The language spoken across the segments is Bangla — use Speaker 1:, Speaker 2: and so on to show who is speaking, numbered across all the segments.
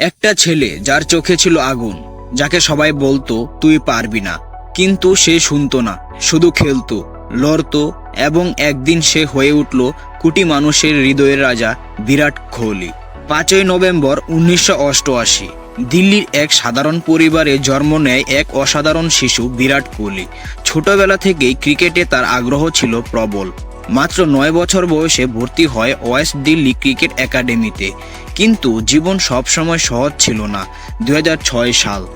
Speaker 1: একটা ছেলে যার চোখে ছিল আগুন, যাকে সবাই বলতো, তুই পারবি না। কিন্তু সে শুনতো না, শুধু খেলতো, লড়তো এবং একদিন সে হয়ে উঠল কোটি মানুষের হৃদয়ের রাজা বিরাট কোহলি। পাঁচই নভেম্বর উনিশশো অষ্টআশি, দিল্লির এক সাধারণ পরিবারে জন্ম নেয় এক অসাধারণ শিশু বিরাট কোহলি। ছোটবেলা থেকেই ক্রিকেটে তার আগ্রহ ছিল প্রবল। মাত্র নয় বছর বয়সে ভর্তি হয় ওয়েস্ট দিল্লি ক্রিকেট একাডেমিতে। কিন্তু জীবন সবসময় সহজ ছিল না দু হাজার ছয় সাল।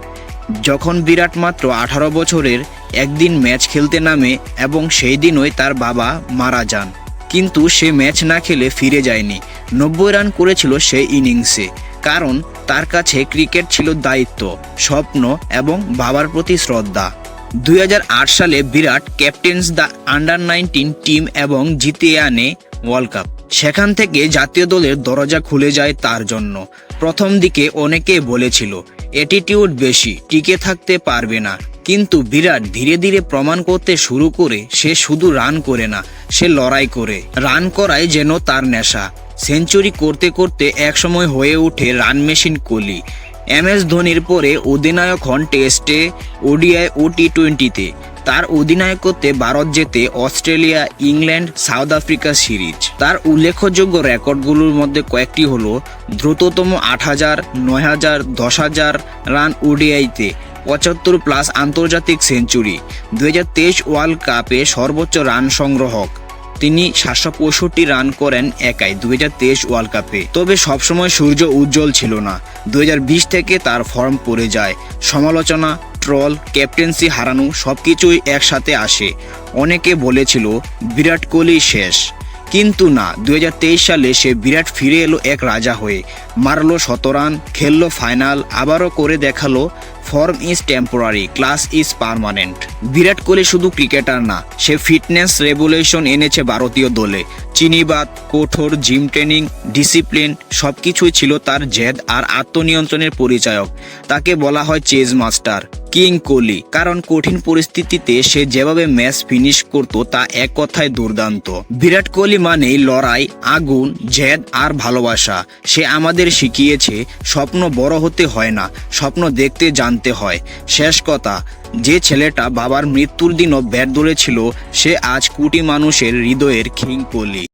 Speaker 1: যখন বিরাট মাত্র আঠারো বছরের একদিন ম্যাচ খেলতে নামে এবং সেই দিনই তার বাবা মারা যান। কিন্তু সে ম্যাচ না খেলে ফিরে যায়নি। নব্বই রান করেছিল সেই ইনিংসে। কারণ তার কাছে ক্রিকেট ছিল দায়িত্ব, স্বপ্ন এবং বাবার প্রতি শ্রদ্ধা। দুই হাজার আট সালে Virat captains the under nineteen team এবং জিতে আনে ওয়ার্ল্ড কাপ। সেখান থেকে জাতীয় দলের দরজা খুলে যায় তার জন্য। প্রথম দিকে অনেকে বলেছিল, অ্যাটিটিউড বেশি, টিকে থাকতে পারবে না। কিন্তু বিরাট ধীরে ধীরে প্রমাণ করতে শুরু করে, সে শুধু রান করে না, সে লড়াই করে। রান করায় যেন তার নেশা। সেঞ্চুরি করতে করতে একসময় হয়ে ওঠে run machine Kohli. M S ধোনির পরে অধিনায়ক হন টেস্টে ওডিআই ও টি টোয়েন্টিতে তার অধিনায়কত্বে ভারত জেতে Australia, England, South Africa series. তার উল্লেখযোগ্য রেকর্ডগুলোর মধ্যে কয়েকটি হলো, দ্রুততম আট হাজার, নয় হাজার, দশ হাজার রান ওডিআইতে, পঁচাত্তর প্লাস আন্তর্জাতিক সেঞ্চুরি দু হাজার তেইশ ওয়ার্ল্ড কাপে সর্বোচ্চ রান সংগ্রহক। তিনি সাতশো পঁয়ষট্টি রান করেন একাই দুই ওয়ার্ল্ড কাপে তবে সবসময় সূর্য উজ্জ্বল ছিল না। দু হাজার বিশ থেকে তার ফর্ম পড়ে যায়। সমালোচনা, ট্রল, ক্যাপ্টেন্সি হারানো সবকিছুই একসাথে আসে। অনেকে বলেছিল, বিরাট কোহলি শেষ। কিন্তু না, দুই হাজার তেইশ সালে সে বিরাট ফিরে এলো এক রাজা হয়ে। মারলো শত রান, খেললো ফাইনাল, আবারও করে দেখাল form is temporary class is permanent Virat Kohli শুধু ক্রিকেটার না, সে ফিটনেস রেভুলেশন এনেছে ভারতীয় দলে। চিনিবাদ, কঠোর জিম ট্রেনিং ডিসিপ্লিন সবকিছুই ছিল তার জেদ আর আত্মনিয়ন্ত্রণের পরিচায়ক। তাকে বলা হয় চেজ মাস্টার কিং কোহলি। কারণ কঠিন পরিস্থিতিতে সে যেভাবে ম্যাচ ফিনিশ করত তা এক কথায় দুর্দান্ত। বিরাট কোহলি মানেই লড়াই, আগুন, জেদ আর ভালোবাসা। সে আমাদের শিখিয়েছে, স্বপ্ন বড় হতে হয় না, স্বপ্ন দেখতে জানতে হয়। শেষ কথা, যে ছেলেটা বাবার মৃত্যুর দিনও ব্যাট ধরেছিল, সে আজ কোটি মানুষের হৃদয়ের কিং কোহলি।